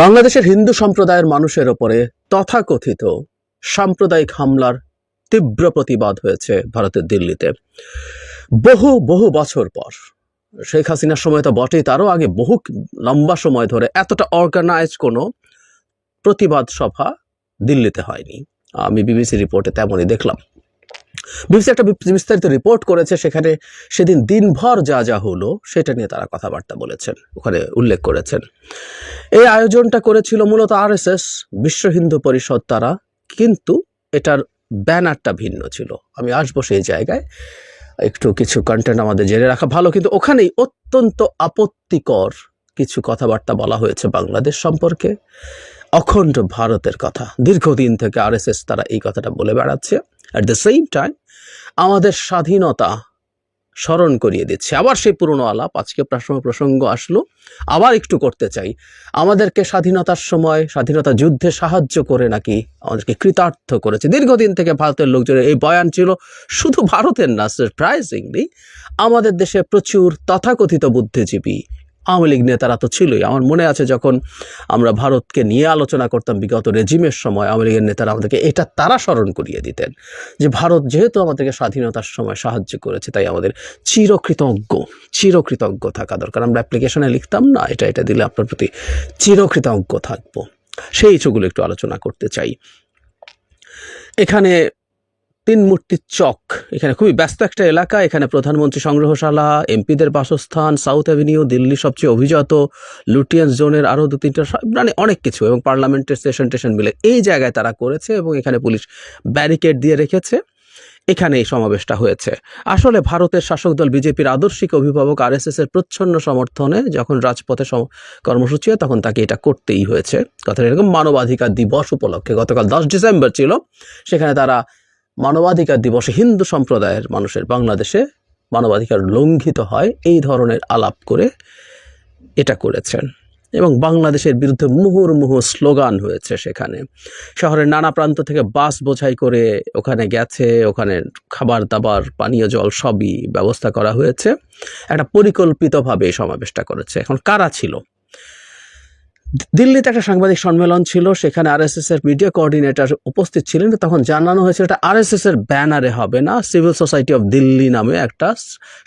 বাংলাদেশের হিন্দু সম্প্রদায়ের মানুষের ওপরে তথাকথিত সাম্প্রদায়িক হামলার তীব্র প্রতিবাদ হয়েছে ভারতের দিল্লিতে। বহু বহু বছর পর, শেখ হাসিনার সময় তো বটেই, তারও আগে বহু লম্বা সময় ধরে এতটা অর্গানাইজ কোনো প্রতিবাদ সভা দিল্লিতে হয়নি। আমি বিবিসি রিপোর্টে তেমনই দেখলাম। বিবিসি একটা বিস্তারিত রিপোর্ট করেছে, সেখানে সেদিন দিনভর যা যা হলো, সেটা নিয়ে তারা কথাবার্তা বলেছেন, ওখানে উল্লেখ করেছেন। এই আয়োজনটা করেছিল মূলত আরএসএস বিশ্ব হিন্দু পরিষদ তারা কিন্তু এটার ব্যানারটা ভিন্ন ছিল। আমি আসব সেই জায়গায়, একটু কিছু কন্টেন্ট আমাদের জেনে রাখা ভালো, কিন্তু ওখানেই অত্যন্ত আপত্তিকর কিছু কথাবার্তা বলা হয়েছে বাংলাদেশ সম্পর্কে। অখণ্ড ভারতের কথা। দীর্ঘদিন থেকে আরএসএস তারা এই কথাটা বলে বেড়াচ্ছে। অ্যাট দ্য সেম টাইম আমাদের স্বাধীনতা স্মরণ করিয়ে দিচ্ছে। আবার সেই পুরনো আলাপ, আজকে প্রসঙ্গ প্রসঙ্গ আসলো। আবার একটু করতে চাই। আমাদেরকে স্বাধীনতার সময়, স্বাধীনতা যুদ্ধে সাহায্য করে নাকি আমাদেরকে কৃতার্থ করেছে? দীর্ঘদিন থেকে ভারতের লোকজনের এই বয়ান ছিল, শুধু ভারতের না সারপ্রাইজিংলি আমাদের দেশে প্রচুর তথাকথিত বুদ্ধিজীবী আওয়ামী লীগ নেতারা তো ছিলই। আমার মনে আছে যখন আমরা ভারতকে নিয়ে আলোচনা করতাম বিগত রেজিমের সময়, আওয়ামী লীগের নেতারা আমাদেরকে এটা তারা স্মরণ করিয়ে দিতেন যে ভারত যেহেতু আমাদেরকে স্বাধীনতার সময় সাহায্য করেছে, তাই আমাদের চিরকৃতজ্ঞ চিরকৃতজ্ঞ থাকা দরকার। আমরা অ্যাপ্লিকেশনে লিখতাম না, এটা এটা দিলে আপনার প্রতি চিরকৃতজ্ঞ থাকব। সেই ইস্যুগুলো একটু আলোচনা করতে চাই। এখানে তিন মূর্তির চক। এখানে খুবই ব্যস্ত একটা এলাকা। এখানে প্রধানমন্ত্রী সংগ্রহশালা, এমপিদের বাসস্থান, সাউথ অ্যাভিনিউ, দিল্লি সবচেয়ে অভিজাত লুটিয়ান্স জোনের আরও দু তিনটা মানে অনেক কিছু এবং পার্লামেন্টের স্টেশন টেশন মিলে এই জায়গায় তারা করেছে এবং এখানে পুলিশ ব্যারিকেড দিয়ে রেখেছে। এখানে এই সমাবেশটা হয়েছে। আসলে ভারতের শাসক দল বিজেপির আদর্শিক অভিভাবক আরএসএস এর প্রচ্ছন্ন সমর্থনে যখন রাজপথে কর্মসূচি হয়, তখন তাকে এটা করতেই হয়েছে। কথাটা এরকম মানবাধিকার দিবস উপলক্ষে। গতকাল দশ ডিসেম্বর ছিল। সেখানে তারা মানবাধিকার দিবসে হিন্দু সম্প্রদায়ের মানুষের বাংলাদেশে মানবাধিকার লঙ্ঘিত হয়, এই ধরনের আলাপ করে এটা করেছেন। এবং বাংলাদেশের বিরুদ্ধে মুহুর্মুহু স্লোগান হয়েছে সেখানে। শহরের নানা প্রান্ত থেকে বাস বোঝাই করে ওখানে গেছে, ওখানে খাবার দাবার, পানীয় জল সবই ব্যবস্থা করা হয়েছে। একটা পরিকল্পিতভাবে এই সমাবেশটা করেছে। এখন কারা ছিল? দিল্লিতে একটা সাংবাদিক সম্মেলন ছিল, সেখানে আরএসএস এর মিডিয়া কোঅর্ডিনেটর উপস্থিত ছিলেন তখন জানানো হয়েছিল এটা আরএসএস এর ব্যানারে হবে না সিভিল সোসাইটি অফ দিল্লি নামে একটা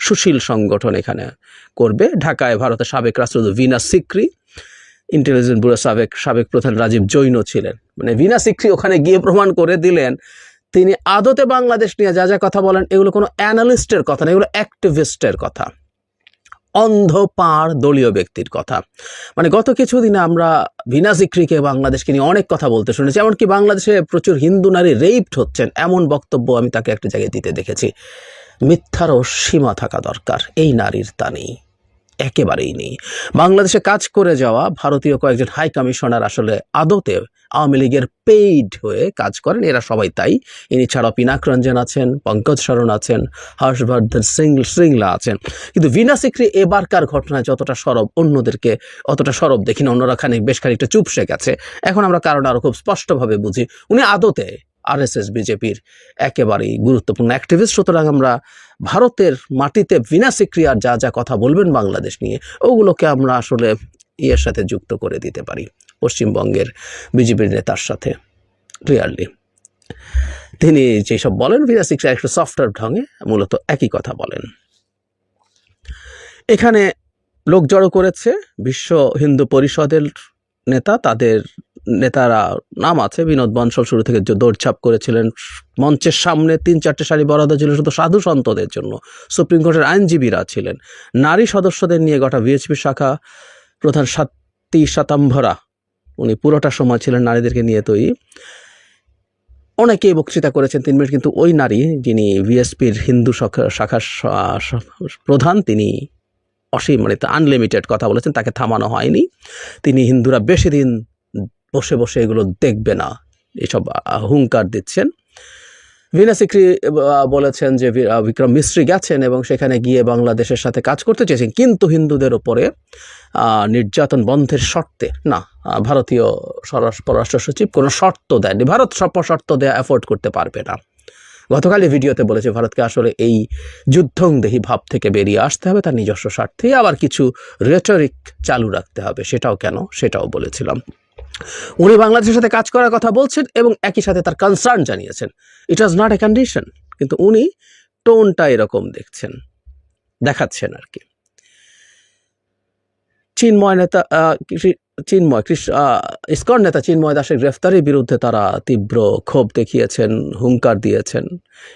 সুশীল সংগঠন এখানে করবে, ঢাকায় ভারতের সাবেক রাষ্ট্রদূত ভিনা সিক্রি ইন্টেলিজেন্স ব্যুরো সাবেক সাবেক প্রধান রাজীব জৈন ছিলেন। মানে ভিনা সিক্রি ওখানে গিয়ে প্রমাণ করে দিলেন, তিনি আদতে বাংলাদেশ নিয়ে যা যা কথা বলেন, এগুলো কোনো অ্যানালিস্টের কথা না, এগুলো অ্যাক্টিভিস্টের কথা। অন্ধ পাড় দলীয় ব্যক্তির কথা। মানে গত কিছুদিনে আমরা ভিনা সিক্রিকে বাংলাদেশকে নিয়ে অনেক কথা বলতে শুনেছি, এমনকি বাংলাদেশে প্রচুর হিন্দু নারী রেইপড হচ্ছেন এমন বক্তব্য আমি তাকে একটা জায়গায় দিতে দেখেছি। মিথ্যারও সীমা থাকা দরকার, এই নারীর তা নেই, একেবারেই নেই। বাংলাদেশে কাজ করে যাওয়া ভারতীয় কয়েকজন হাই কমিশনার আসলে আদতে আওয়ামী লীগের পেইড হয়ে কাজ করেন, এরা সবাই তাই। ইনি ছাড়াও পিনাক রঞ্জন আছেন, পঙ্কজ শরণ আছেন, হর্ষবর্ধন সিং শ্রিংলা আছেন। কিন্তু ভিনা সিক্রি এবারকার ঘটনায় যতটা সরব অন্যদেরকে অতটা সরব দেখি না অন্যরা খানিক বেশ খানিকটা চুপসে গেছে। এখন আমরা কারণ আরও খুব স্পষ্টভাবে বুঝি। উনি আদতে আরএসএস বিজেপির একেবারেই গুরুত্বপূর্ণ অ্যাক্টিভিস্ট সুতরাং আমরা ভারতের মাটিতে বিনা সিক্রিয়ার যা যা কথা বলবেন বাংলাদেশ নিয়ে, ওগুলোকে আমরা আসলে ইয়ের সাথে যুক্ত করে দিতে পারি। পশ্চিমবঙ্গের বিজেপির নেতার সাথে ক্লিয়ারলি তিনি যেসব বলেন ভিনা সিক্রিয়া একটু সফটওয়্যার ঢঙে মূলত একই কথা বলেন। এখানে লোক জড়ো করেছে, বিশ্ব হিন্দু পরিষদের নেতা, তাদের নেতারা নাম আছে, বিনোদ বনসল শুরু থেকে দৌড়ছাপ করেছিলেন, মঞ্চের সামনে তিন চারটে শাড়ি বরাদ্দ ছিল, শুধু সাধু সন্তদের জন্য। সুপ্রিম কোর্টের আইনজীবীরা ছিলেন। নারী সদস্যদের নিয়ে গোটা ভিএচপি শাখা প্রধান সাত্তি শতাম্ভরা উনি পুরোটা সময় ছিলেন নারীদেরকে নিয়ে তৈরি অনেকেই বক্তৃতা করেছেন তিন মিনিট, কিন্তু ওই নারী যিনি ভিএসপির হিন্দু শাখা- শাখার প্রধান, তিনি অসীম মানে আনলিমিটেড কথা বলেছেন, তাকে থামানো হয়নি। তিনি হিন্দুরা বেশি দিন বসে বসে এগুলো দেখবে না। এসব হুঙ্কার দিচ্ছেন। ভিনা সিক্রি বলেছেন যে বিক্রম মিস্ত্রি গেছেন এবং সেখানে গিয়ে বাংলাদেশের সাথে কাজ করতে চেয়েছেন। কিন্তু হিন্দুদের ওপরে নির্যাতন বন্ধের শর্তে, না ভারতীয় পররাষ্ট্র সচিব কোনো শর্ত দেয়নি ভারত সব শর্ত দেয়া অ্যাফোর্ড করতে পারবে না। গতকালই ভিডিওতে বলেছে, ভারতকে আসলে এই যুদ্ধংদেহী ভাব থেকে বেরিয়ে আসতে হবে, তার নিজস্ব স্বার্থে আবার কিছু রেটরিক চালু রাখতে হবে। সেটাও কেন? সেটাও বলেছিলাম। উনি বাংলাদেশের সাথে কাজ করার কথা বলছেন এবং একই সাথে তার কনসার্ন জানিয়েছেন। ইট ওয়াজ নট এ কন্ডিশন কিন্তু উনি টোনটা এরকম দেখছেন, দেখাচ্ছেন আর কি। চিন্ময় নেতা চিন্ময় কৃষ- আহ, ইসকন নেতা চিন্ময় দাসের গ্রেফতারের বিরুদ্ধে তারা তীব্র ক্ষোভ দেখিয়েছেন হুঙ্কার দিয়েছেন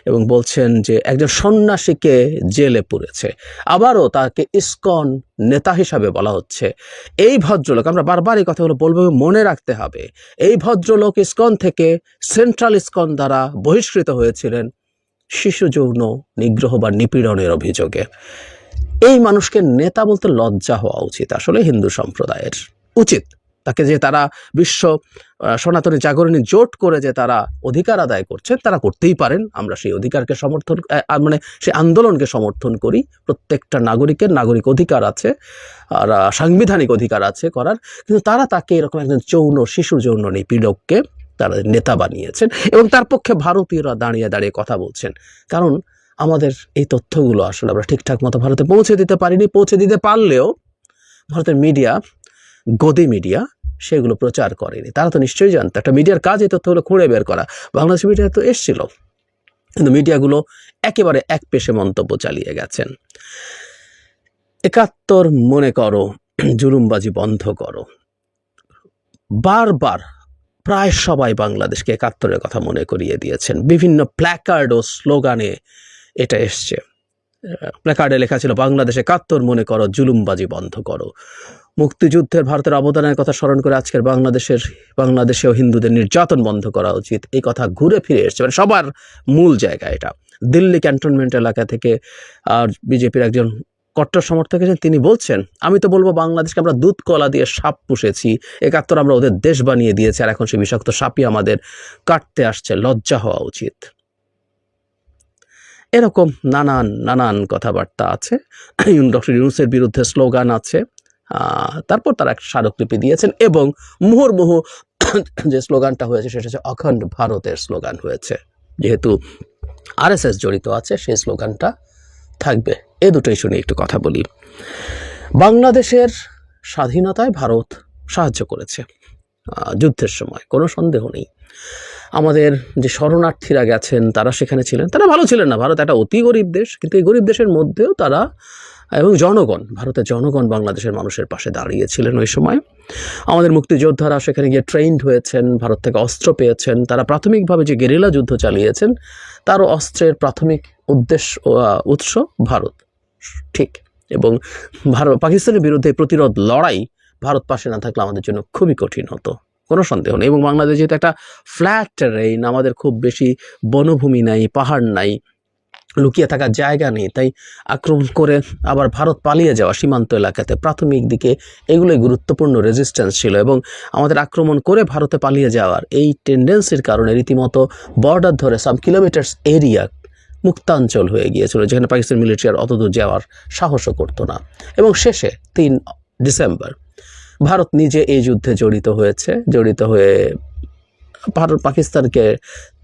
এবং বলছেন যে একজন সন্ন্যাসীকে জেলে পুরেছে। আবারও তাকে ইস্কন নেতা হিসাবে বলা হচ্ছে। এই ভদ্রলোক আমরা বারবার এই কথাগুলো বলব মনে রাখতে হবে এই ভদ্রলোক ইস্কন থেকে সেন্ট্রাল ইসকন দ্বারা বহিষ্কৃত হয়েছিলেন শিশু যৌন নিগ্রহ বা নিপীড়নের অভিযোগে। এই মানুষকে নেতা বলতে লজ্জা হওয়া উচিত আসলে হিন্দু সম্প্রদায়ের। উচিত। তাকে যে তারা বিশ্ব সনাতনী জাগরণী জোট করে যে তারা অধিকার আদায় করছে, তারা করতেই পারেন। আমরা সেই অধিকারকে সমর্থন মানে সেই আন্দোলনকে সমর্থন করি। প্রত্যেকটা নাগরিকের নাগরিক অধিকার আছে, আর সাংবিধানিক অধিকার আছে করার। কিন্তু তারা তাকে এরকম একজন যৌন, শিশু যৌন নিপীড়ককে তারা নেতা বানিয়েছেন এবং তার পক্ষে ভারতীয়রা দাঁড়িয়ে দাঁড়িয়ে কথা বলছেন। কারণ আমাদের এই তথ্যগুলো আসলে আমরা ঠিকঠাক মতো ভারতে পৌঁছে দিতে পারিনি। পৌঁছে দিতে পারলেও ভারতের মিডিয়া গদি মিডিয়া সেগুলো প্রচার করেনি। তারা তো নিশ্চয়ই জানতো। একটা মিডিয়ার কাজ এই তথ্যগুলো খুঁড়ে বের করা। বাংলাদেশ মিডিয়া তো এসছিল। কিন্তু মিডিয়াগুলো একেবারে এক পেশে মন্তব্য চালিয়ে গেছেন। একাত্তর মনে করো, জুলুমবাজি বন্ধ করো। বারবার প্রায় সবাই বাংলাদেশকে একাত্তরের কথা মনে করিয়ে দিয়েছেন। বিভিন্ন প্ল্যাকার্ড ও স্লোগানে এটা এসছে। প্ল্যাকার্ডে লেখা ছিল, বাংলাদেশ একাত্তর মনে করো, জুলুমবাজি বন্ধ করো। মুক্তিযুদ্ধের ভারতের অবদানের কথা স্মরণ করে আজকের বাংলাদেশের বাংলাদেশেও হিন্দুদের নির্যাতন বন্ধ করা উচিত। এই কথা ঘুরে ফিরে এসছে। মানে সবার মূল জায়গা এটা। দিল্লি ক্যান্টনমেন্ট এলাকা থেকে, আর বিজেপির একজন কট্টর সমর্থক আছেন তিনি বলছেন, আমি তো বলব বাংলাদেশকে আমরা দুধ কলা দিয়ে সাপ পুষেছি। একাত্তর আমরা ওদের দেশ বানিয়ে দিয়েছি। আর এখন সেই বিষাক্ত সাপই আমাদের কাটতে আসছে। লজ্জা হওয়া উচিত। এরকম নানান নানান কথাবার্তা আছে। ডক্টর ইউনুসের বিরুদ্ধে স্লোগান আছে। তারপর তারা একটা স্মারকলিপি দিয়েছেন এবং মুহুর্মুহু যে স্লোগানটা হয়েছে, সেটা হচ্ছে অখণ্ড ভারতের স্লোগান হয়েছে। যেহেতু আরএসএস জড়িত আছে, সেই স্লোগানটা থাকবে। এ দুটোই শুনে একটু কথা বলি। বাংলাদেশের স্বাধীনতায় ভারত সাহায্য করেছে। যুদ্ধের সময়, কোনো সন্দেহ নেই। আমাদের যে শরণার্থীরা গেছেন, তারা সেখানে ছিলেন। তারা ভালো ছিলেন না। ভারত একটা অতি গরিব দেশ, কিন্তু এই গরিব দেশের মধ্যেও তারা এবং জনগণ, ভারতের জনগণ বাংলাদেশের মানুষের পাশে দাঁড়িয়েছিলেন ওই সময়। আমাদের মুক্তিযোদ্ধারা সেখানে গিয়ে ট্রেন্ড হয়েছেন, ভারত থেকে অস্ত্র পেয়েছেন, তারা প্রাথমিকভাবে যে গেরিলা যুদ্ধ চালিয়েছেন, তারও অস্ত্রের প্রাথমিক উদ্দেশ্য উৎস ভারত। ঠিক। এবং ভারত, পাকিস্তানের বিরুদ্ধে প্রতিরোধ লড়াই ভারত পাশে না থাকলে আমাদের জন্য খুবই কঠিন হতো। কোনো সন্দেহ নেই। এবং বাংলাদেশ যেহেতু একটা ফ্ল্যাট রেইন আমাদের খুব বেশি বনভূমি নাই, পাহাড় নাই। লুকিয়ে থাকার জায়গা নেই, তাই আক্রমণ করে আবার ভারত পালিয়ে যাওয়া সীমান্ত এলাকাতে প্রাথমিক দিকে এগুলোই গুরুত্বপূর্ণ রেজিস্ট্যান্স ছিল এবং আমাদের আক্রমণ করে ভারতে পালিয়ে যাওয়ার এই টেন্ডেন্সির কারণে রীতিমতো বর্ডার ধরে সাম কিলোমিটার্স এরিয়া মুক্তাঞ্চল হয়ে গিয়েছিল, যেখানে পাকিস্তান মিলিটারি আর অতদূর যাওয়ার সাহসও করতো না। এবং শেষে তিন ডিসেম্বর, ভারত নিজে এই যুদ্ধে জড়িত হয়েছে, জড়িত হয়ে ভারত পাকিস্তানকে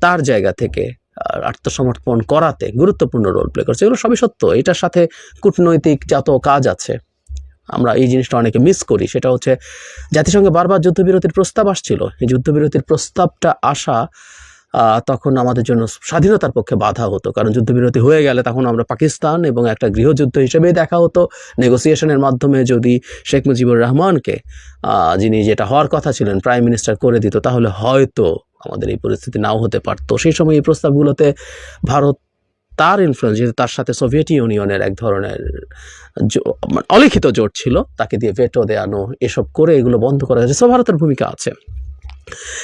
তার জায়গা থেকে আত্মসমর্পণ করাতে গুরুত্বপূর্ণ রোল প্লে করছে। এগুলো সবই সত্য। এটার সাথে কূটনৈতিক যত কাজ আছে, আমরা এই জিনিসটা অনেকে মিস করি। সেটা হচ্ছে, জাতিসংঘে বারবার যুদ্ধবিরতির প্রস্তাব আসছিল। এই যুদ্ধবিরতির প্রস্তাবটা আসা তখন আমাদের জন্য স্বাধীনতার পক্ষে বাধা হতো। কারণ যুদ্ধবিরতি হয়ে গেলে তখন আমরা পাকিস্তান এবং একটা গৃহযুদ্ধ হিসেবেই দেখা হতো। নেগোসিয়েশনের মাধ্যমে যদি শেখ মুজিবুর রহমানকে যিনি যেটা হওয়ার কথা ছিলেন প্রাইম মিনিস্টার করে দিত, তাহলে হয়তো আমাদের এই পরিস্থিতি নাও হতে পারতো। সেই সময় এই প্রস্তাবগুলোতে ভারত তার ইনফ্লুয়েন্স যেহেতু তার সাথে সোভিয়েত ইউনিয়নের এক ধরনের মানে অলিখিত জোট ছিল, তাকে দিয়ে ভেটো দেয়ানো, এসব করে এগুলো বন্ধ করা হয়েছে। সো ভারতের ভূমিকা আছে।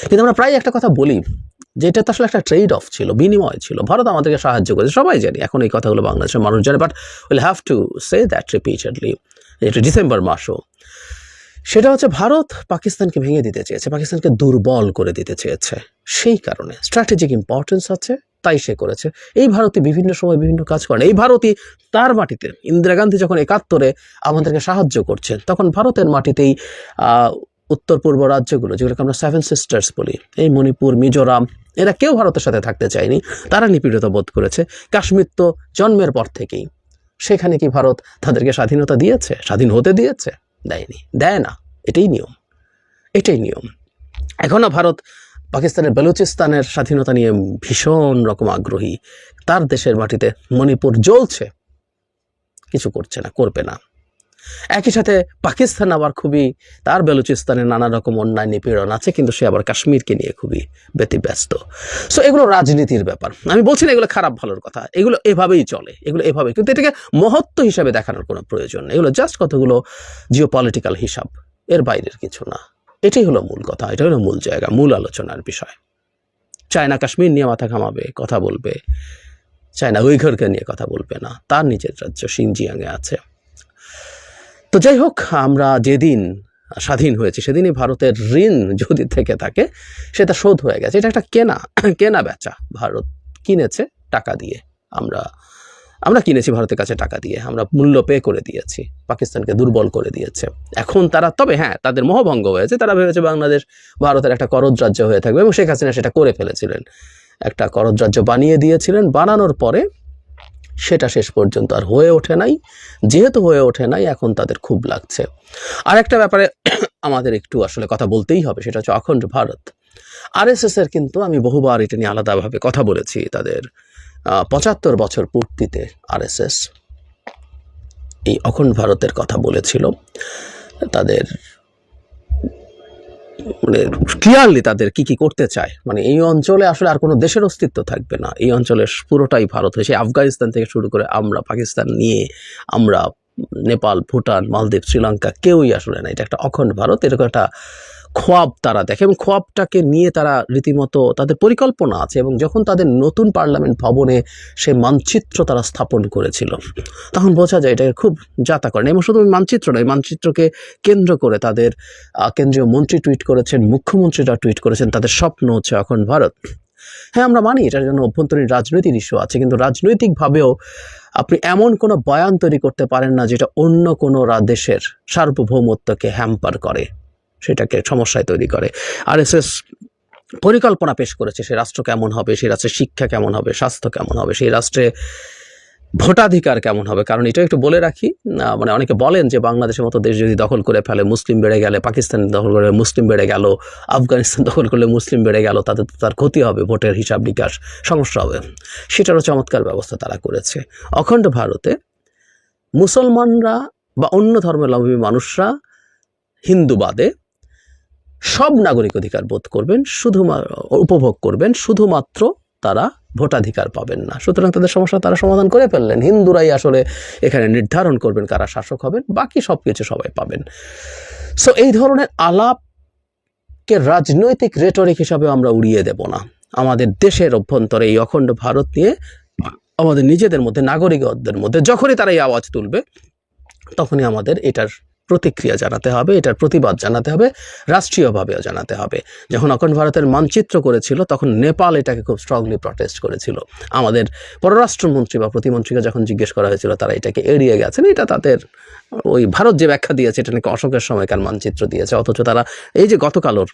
কিন্তু আমরা প্রায় একটা কথা বলি, যে এটা তো আসলে একটা ট্রেড অফ ছিল, বিনিময় ছিল। ভারত আমাদেরকে সাহায্য করেছে, সবাই জানি, এখন এই কথাগুলো বাংলাদেশের মানুষ জানে। But will have to say that repeatedly এটা ডিসেম্বর মাসও। সেটা হচ্ছে ভারত পাকিস্তানকে ভেঙে দিতে চেয়েছে, পাকিস্তানকে দুর্বল করে দিতে চেয়েছে। সেই কারণে স্ট্র্যাটেজিক ইম্পর্টেন্স আছে, তাই সে করেছে। এই ভারতই বিভিন্ন সময় বিভিন্ন কাজ করেন এই ভারতই তার মাটিতে ইন্দিরা গান্ধী যখন একাত্তরে আমাদেরকে সাহায্য করছেন, তখন ভারতের মাটিতেই উত্তর পূর্ব রাজ্যগুলো, যেগুলোকে আমরা সেভেন সিস্টার্স বলি, এই মণিপুর, মিজোরাম, এরা কেউ ভারতের সাথে থাকতে চায়নি। তারা নিপীড়িত বোধ করেছে। কাশ্মীর তো জন্মের পর থেকেই। সেখানে কি ভারত তাদেরকে স্বাধীনতা দিয়েছে? স্বাধীন হতে দিয়েছে? দেয়নি, দেয় না, এটাই নিয়ম এটাই নিয়ম। এখনও ভারত পাকিস্তানের বেলুচিস্তানের স্বাধীনতা নিয়ে ভীষণ রকম আগ্রহী। তার দেশের মাটিতে মণিপুর জ্বলছে, কিছু করছে না, করবে না। একই সাথে পাকিস্তান আবার খুবই, তার বেলুচিস্তানে নানা রকম অন্যায় নিপীড়ন আছে, কিন্তু সে আবার কাশ্মীরকে নিয়ে খুবই ব্যতিব্যস্ত। সো এগুলো রাজনীতির ব্যাপার। আমি বলছি না এগুলো খারাপ ভালোর কথা, এগুলো এভাবেই চলে, এগুলো এভাবে কিন্তু এটাকে মহত্ব হিসাবে দেখানোর কোনো প্রয়োজন নেই। এগুলো জাস্ট কতগুলো জিও পলিটিক্যাল হিসাব, এর বাইরের কিছু না। এটাই হলো মূল কথা এটা হলো মূল জায়গা, মূল আলোচনার বিষয়। চায়না কাশ্মীর নিয়ে মাথা ঘামাবে, কথা বলবে। চায়না উইঘরকে নিয়ে কথা বলবে না, তার নিজের রাজ্য সিনজিয়াংয়ে আছে। তো যাই হোক আমরা যেদিন স্বাধীন হয়েছি, সেদিনই ভারতের ঋণ যদি থেকে থাকে, সেটা শোধ হয়ে গেছে। এটা একটা কেনা কেনা বেচা। ভারত কিনেছে টাকা দিয়ে। আমরা আমরা কিনেছি ভারতের কাছে টাকা দিয়ে। আমরা মূল্য পে করে দিয়েছি। পাকিস্তানকে দুর্বল করে দিয়েছে। এখন তারা, তবে হ্যাঁ তাদের মোহভঙ্গ হয়েছে। তারা ভেবেছে বাংলাদেশ ভারতের একটা করজ রাজ্য হয়ে থাকবে এবং শেখ হাসিনা সেটা করে ফেলেছিলেন। একটা করজ রাজ্য বানিয়ে দিয়েছিলেন। বানানোর পরে সেটা শেষ পর্যন্ত আর হয়ে ওঠে নাই। যেহেতু হয়ে ওঠে নাই, এখন তাদের খুব লাগছে। আর একটা ব্যাপারে আমাদের একটু আসলে কথা বলতেই হবে, সেটা হচ্ছে অখণ্ড ভারত। আরএসএস এর কিন্তু আমি বহুবার এটা নিয়ে আলাদাভাবে কথা বলেছি তাদের পঁচাত্তর বছর পূর্তিতে আরএসএস এই অখণ্ড ভারতের কথা বলেছিল। তাদের মানে ক্লিয়ারলি তাদের কি কি করতে চায়। মানে এই অঞ্চলে আসলে আর কোনো দেশের অস্তিত্ব থাকবে না। এই অঞ্চলের পুরোটাই ভারত হয়েছে। আফগানিস্তান থেকে শুরু করে আমরা পাকিস্তান নিয়ে আমরা নেপাল, ভুটান, মালদ্বীপ, শ্রীলঙ্কা কেউই আসলে না। এটা একটা অখণ্ড ভারত। এরকম একটা খোয়াব তারা দেখে এবং খোয়াবটাকে নিয়ে তারা রীতিমতো তাদের পরিকল্পনা আছে এবং যখন তাদের নতুন পার্লামেন্ট ভবনে সে মানচিত্র তারা স্থাপন করেছিল, তখন বোঝা যায় এটাকে খুব যাতা করেন এবং শুধু মানচিত্র নয়, মানচিত্রকে কেন্দ্র করে তাদের কেন্দ্রীয় মন্ত্রী টুইট করেছেন, মুখ্যমন্ত্রীরা টুইট করেছেন, তাদের স্বপ্ন হচ্ছে এখন ভারত। হ্যাঁ আমরা মানি এটার জন্য অভ্যন্তরীণ রাজনৈতিক ইস্যু আছে, কিন্তু রাজনৈতিকভাবেও আপনি এমন কোনো বয়ান তৈরি করতে পারেন না যেটা অন্য কোনো দেশের সার্বভৌমত্বকে হ্যাম্পার করে। সেটাকে সমস্যায় তৈরি করে। আর এস পরিকল্পনা পেশ করেছে সে রাষ্ট্র কেমন হবে সেই রাষ্ট্রের শিক্ষা কেমন হবে, স্বাস্থ্য কেমন হবে সেই রাষ্ট্রে ভোটাধিকার কেমন হবে। কারণ এটা একটু বলে রাখি মানে অনেকে বলেন যে বাংলাদেশের মতো দেশ যদি দখল করে ফেলে, মুসলিম বেড়ে গেলে, পাকিস্তান দখল করে মুসলিম বেড়ে গেল, আফগানিস্তান দখল করলে মুসলিম বেড়ে গেল তাদের তো তার ক্ষতি হবে ভোটের হিসাব নিকাশ, সমস্যা হবে। সেটারও চমৎকার ব্যবস্থা তারা করেছে। অখণ্ড ভারতে মুসলমানরা বা অন্য ধর্মাবলম্বী মানুষরা হিন্দু বাদে সব নাগরিক অধিকার বোধ করবেন শুধুমাত্র উপভোগ করবেন, শুধুমাত্র তারা ভোটাধিকার পাবেন না। সুতরাং তাদের সমস্যা তারা সমাধান করে ফেললেন। হিন্দুরাই আসলে এখানে নির্ধারণ করবেন কারা শাসক হবেন, বাকি সব কিছু সবাই পাবেন। সো এই ধরনের আলাপকে রাজনৈতিক রেটরিক হিসাবে আমরা উড়িয়ে দেব না। আমাদের দেশের অভ্যন্তরে এই অখণ্ড ভারত নিয়ে, আমাদের নিজেদের মধ্যে, নাগরিকদের মধ্যে, যখনই তারা এই আওয়াজ তুলবে, তখনই আমাদের এটার প্রতিক্রিয়া জানাতে হবে, এটার প্রতিবাদ জানাতে হবে, রাষ্ট্রীয়ভাবেও জানাতে হবে। যখন অখণ্ড ভারতের মানচিত্র করেছিল, তখন নেপাল এটাকে খুব স্ট্রংলি প্রটেস্ট করেছিল। আমাদের পররাষ্ট্রমন্ত্রী বা প্রতিমন্ত্রীকে যখন জিজ্ঞেস করা হয়েছিল, তারা এটাকে এড়িয়ে গেছেন। এটা তাদের ওই ভারত যে ব্যাখ্যা দিয়েছে, এটা নাকি অশোকের সময়কার মানচিত্র দিয়েছে। অথচ তারা এই যে গতকালর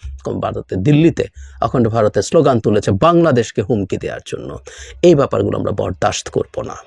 ভারতের দিল্লিতে অখণ্ড ভারতের স্লোগান তুলেছে, বাংলাদেশকে হুমকি দেওয়ার জন্য। এই ব্যাপারগুলো আমরা বরদাস্ত করব না।